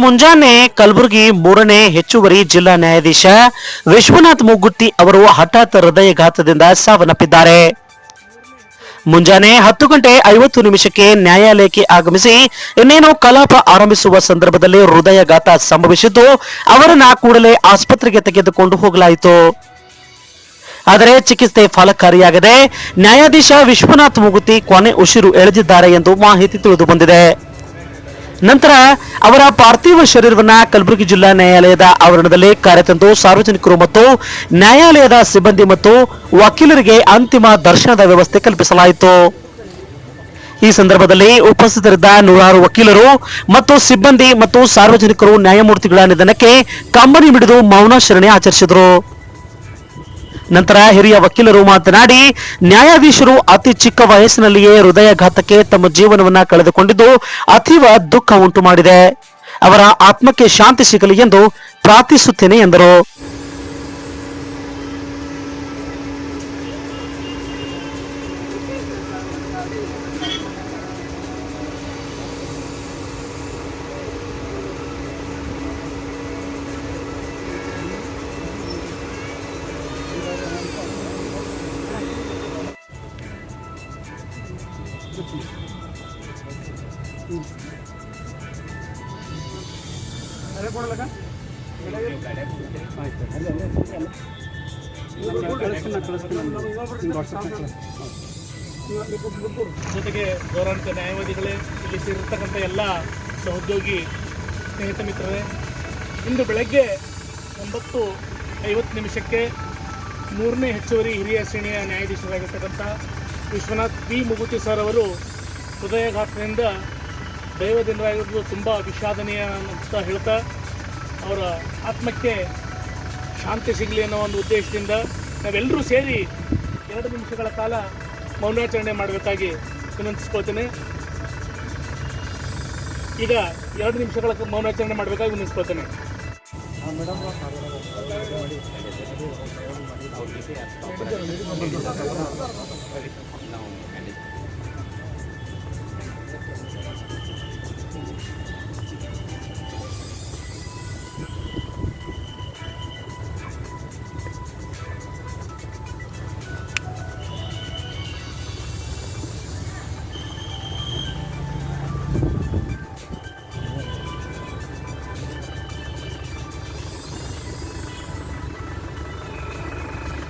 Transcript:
ಮುಂಜಾನೆ ಕಲಬುರಗಿ ಮೂರನೇ ಹೆಚ್ಚುವರಿ ಜಿಲ್ಲಾ ನ್ಯಾಯಾಧೀಶ ವಿಶ್ವನಾಥ್ ಮುಗ್ಗುಟ್ಟಿ ಅವರು ಹಠಾತ್ ಹೃದಯಘಾತದಿಂದ ಸಾವನ್ನಪ್ಪಿದ್ದಾರೆ. ಮುಂಜಾನೆ ಹತ್ತು ಗಂಟೆ ಐವತ್ತು ನಿಮಿಷಕ್ಕೆ ನ್ಯಾಯಾಲಯಕ್ಕೆ ಆಗಮಿಸಿ ಇನ್ನೇನು ಕಲಾಪ ಆರಂಭಿಸುವ ಸಂದರ್ಭದಲ್ಲಿ ಹೃದಯಘಾತ ಸಂಭವಿಸಿದ್ದು, ಅವರನ್ನ ಕೂಡಲೇ ಆಸ್ಪತ್ರೆಗೆ ತೆಗೆದುಕೊಂಡು ಹೋಗಲಾಯಿತು. ಆದರೆ ಚಿಕಿತ್ಸೆ ಫಲಕಾರಿಯಾಗದೆ ನ್ಯಾಯಾಧೀಶ ವಿಶ್ವನಾಥ್ ಮುಗುತಿ ಕೊನೆ ಉಸಿರು ಎಳೆದಿದ್ದಾರೆ ಎಂದು ಮಾಹಿತಿ ತಿಳಿದು ಬಂದಿದೆ ನಂತರ ಅವರ ಪಾರ್ಥಿವ ಶರೀರವನ್ನ ಕಲಬುರಗಿ ಜಿಲ್ಲಾ ನ್ಯಾಯಾಲಯದ ಆವರಣದಲ್ಲಿ ಕರೆತಂದು ಸಾರ್ವಜನಿಕರು ಮತ್ತು ನ್ಯಾಯಾಲಯದ ಸಿಬ್ಬಂದಿ ಮತ್ತು ವಕೀಲರಿಗೆ ಅಂತಿಮ ದರ್ಶನದ ವ್ಯವಸ್ಥೆ ಕಲ್ಪಿಸಲಾಯಿತು. ಈ ಸಂದರ್ಭದಲ್ಲಿ ಉಪಸ್ಥಿತರಿದ್ದ ನೂರಾರು ವಕೀಲರು ಮತ್ತು ಸಿಬ್ಬಂದಿ ಮತ್ತು ಸಾರ್ವಜನಿಕರು ನ್ಯಾಯಮೂರ್ತಿಗಳ ನಿಧನಕ್ಕೆ ಕಂಬನಿ ಮಿಡಿದು ಮೌನಾಚರಣೆ ಆಚರಿಸಿದರು. ನಂತರ ಹಿರಿಯ ವಕೀಲರು ಮಾತನಾಡಿ, ನ್ಯಾಯಾಧೀಶರು ಅತಿ ಚಿಕ್ಕ ವಯಸ್ಸಿನಲ್ಲಿಯೇ ಹೃದಯಘಾತಕ್ಕೆ ತಮ್ಮ ಜೀವನವನ್ನ ಕಳೆದುಕೊಂಡಿದ್ದು ಅತೀವ ದುಃಖ ಉಂಟು ಮಾಡಿದೆ. ಅವರ ಆತ್ಮಕ್ಕೆ ಶಾಂತಿ ಸಿಗಲಿ ಎಂದು ಪ್ರಾರ್ಥಿಸುತ್ತೇನೆ ಎಂದರು. ಜೊತೆಗೆ ಗೌರವಾನ್ವಿತ ನ್ಯಾಯವಾದಿಗಳೇ ಇಲ್ಲಿ ಸೇರಿರ್ತಕ್ಕಂಥ ಎಲ್ಲ ಸಹೋದ್ಯೋಗಿ ಸ್ನೇಹಿತ ಮಿತ್ರರೇ, ಇಂದು ಬೆಳಗ್ಗೆ ಒಂಬತ್ತು ಐವತ್ತು ನಿಮಿಷಕ್ಕೆ ಮೂರನೇ ಹೆಚ್ಚುವರಿ ಹಿರಿಯ ಶ್ರೇಣಿಯ ನ್ಯಾಯಾಧೀಶರಾಗಿರ್ತಕ್ಕಂಥ ವಿಶ್ವನಾಥ್ ಪಿ ಮುಗುತಿ ಸರ್ ಅವರು ಹೃದಯಘಾತದಿಂದ ದೈವದಿಂದಾಗಿರೋದು ತುಂಬ ವಿಷಾದನೀಯ ಅಂತ ಹೇಳ್ತಾ ಅವರ ಆತ್ಮಕ್ಕೆ ಶಾಂತಿ ಸಿಗಲಿ ಅನ್ನೋ ಒಂದು ಉದ್ದೇಶದಿಂದ ನಾವೆಲ್ಲರೂ ಸೇರಿ ಎರಡು ನಿಮಿಷಗಳ ಕಾಲ ಮೌನಾಚರಣೆ ಮಾಡಬೇಕಾಗಿ ವಿನಂತಿಸ್ಕೋತೇನೆ ಈಗ ಎರಡು ನಿಮಿಷಗಳ ಮೌನಾಚರಣೆ ಮಾಡಬೇಕಾಗಿ 让我们。